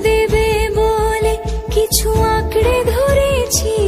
দেবে বলে কিছু আঁকড়ে ধরেছিল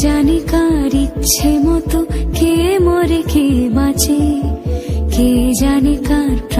জানে কার ইচ্ছে মতো কে মরে কে বাঁচে? কে জানে কার